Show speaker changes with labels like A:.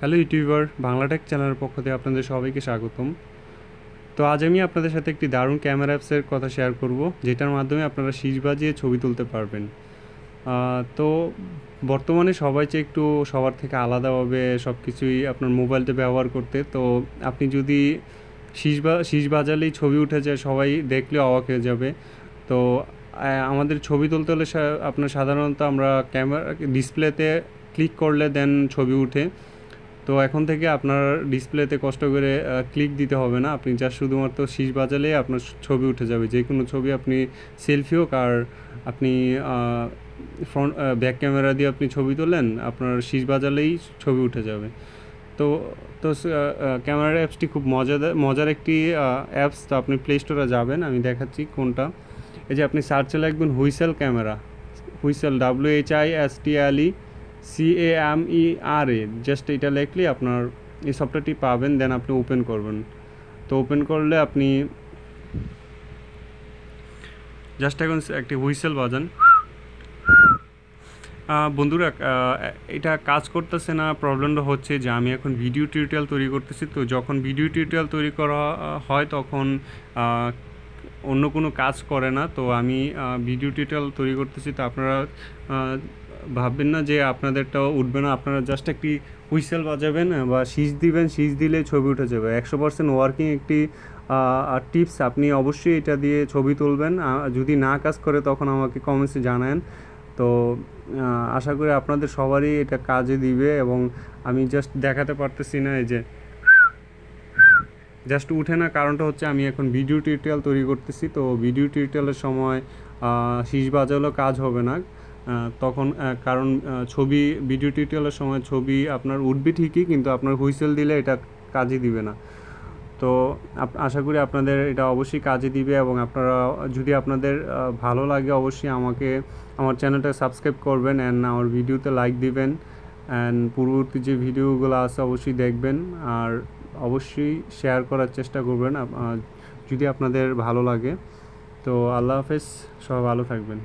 A: Hello YouTuber Bangla Tech চ্যানেলের পক্ষ থেকে আপনাদের সবাইকে স্বাগতম। তো আজ আমি আপনাদের সাথে একটি দারুণ ক্যামেরা অ্যাপসের কথা শেয়ার করব, যেটার মাধ্যমে আপনারা শীষ বাজিয়ে ছবি তুলতে পারবেন। তো বর্তমানে সবাই চাই একটু সবার থেকে আলাদাভাবে সব কিছুই আপনার মোবাইলটা ব্যবহার করতে, তো আপনি যদি শীষ বা, শীষ বাজালেই ছবি উঠে যায়, সবাই দেখলে অবাক হয়ে যাবে। তো আমাদের ছবি তুলতে হলে আপনার সাধারণত আমরা ক্যামেরা ডিসপ্লেতে ক্লিক করলে দেন ছবি উঠে। তো এখন থেকে আপনার ডিসপ্লেতে কষ্ট করে ক্লিক দিতে হবে না। আপনি যা শুধুমাত্র শীষ বাজালেই আপনার ছবি উঠে যাবে। যে কোনো ছবি আপনি সেলফি হোক আর আপনি ফ্রন্ট ব্যাক ক্যামেরা দিয়ে আপনি ছবি তোলেন, আপনার শীষ বাজালেই ছবি উঠে যাবে। তো তো ক্যামেরার অ্যাপসটি খুব মজাদার, মজার একটি অ্যাপস তো আপনি প্লে স্টোরে যাবেন, আমি দেখাচ্ছি কোনটা। এই যে আপনি সার্চে লিখবেন whistle camera. Whistle W H I S T L C A M E R A just এটা লিখলে আপনার এই সফটওয়্যারটি পাবেন দেন আপনি ওপেন করবেন। তো ওপেন করলে আপনি জাস্ট এখন একটি হুইসেল বাজান। বন্ধুরা এটা কাজ করতেছে না প্রবলেমটা হচ্ছে যে আমি এখন ভিডিও টিউটোরিয়াল তৈরি করতেছি। তো যখন ভিডিও টিউটোরিয়াল তৈরি করা হয়, তখন অন্য কোনো কাজ করে না, তো আমি ভিডিও টিউটোরিয়াল তৈরি করতেছি। তো আপনারা ভাববেন না যে আপনাদেরটাও উঠবে না। আপনারা জাস্ট একটি হুইসেল বাজাবেন, বা শীষ দিবেন, শীষ দিলে ছবি উঠে যাবে। একশো পার্সেন্ট ওয়ার্কিং একটি টিপস আপনি অবশ্যই এটা দিয়ে ছবি তুলবেন। যদি না কাজ করে তখন আমাকে কমেন্টসে জানান তো আশা করি আপনাদের সবারই এটা কাজে দিবে এবং আমি জাস্ট দেখাতে পারতেছি না এই যে জাস্ট উঠে না, কারণটা হচ্ছে আমি এখন ভিডিও টিউটোরিয়াল তৈরি করতেছি। তো ভিডিও টিউটোরিয়ালের সময় শীষ বাজালেও কাজ হবে না। তখন কারণ ছবি ভিডিও টিউটোরিয়ালের সময় ছবি আপনার উঠবে ঠিকই, কিন্তু আপনার হুইসেল দিলে এটা কাজই দিবে না। তো আশা করি আপনাদের এটা অবশ্যই কাজে দিবে এবং আপনারা যদি আপনাদের ভালো লাগে অবশ্যই আমাকে, আমার চ্যানেলটা সাবস্ক্রাইব করবেন অ্যান্ড আমার ভিডিওতে লাইক দিবেন। অ্যান্ড পূর্ববর্তী যে ভিডিওগুলো আছে অবশ্যই দেখবেন। আর অবশ্যই শেয়ার করার চেষ্টা করবেন যদি আপনাদের ভালো লাগে। তো আল্লাহ হাফেজ সব ভালো থাকবেন।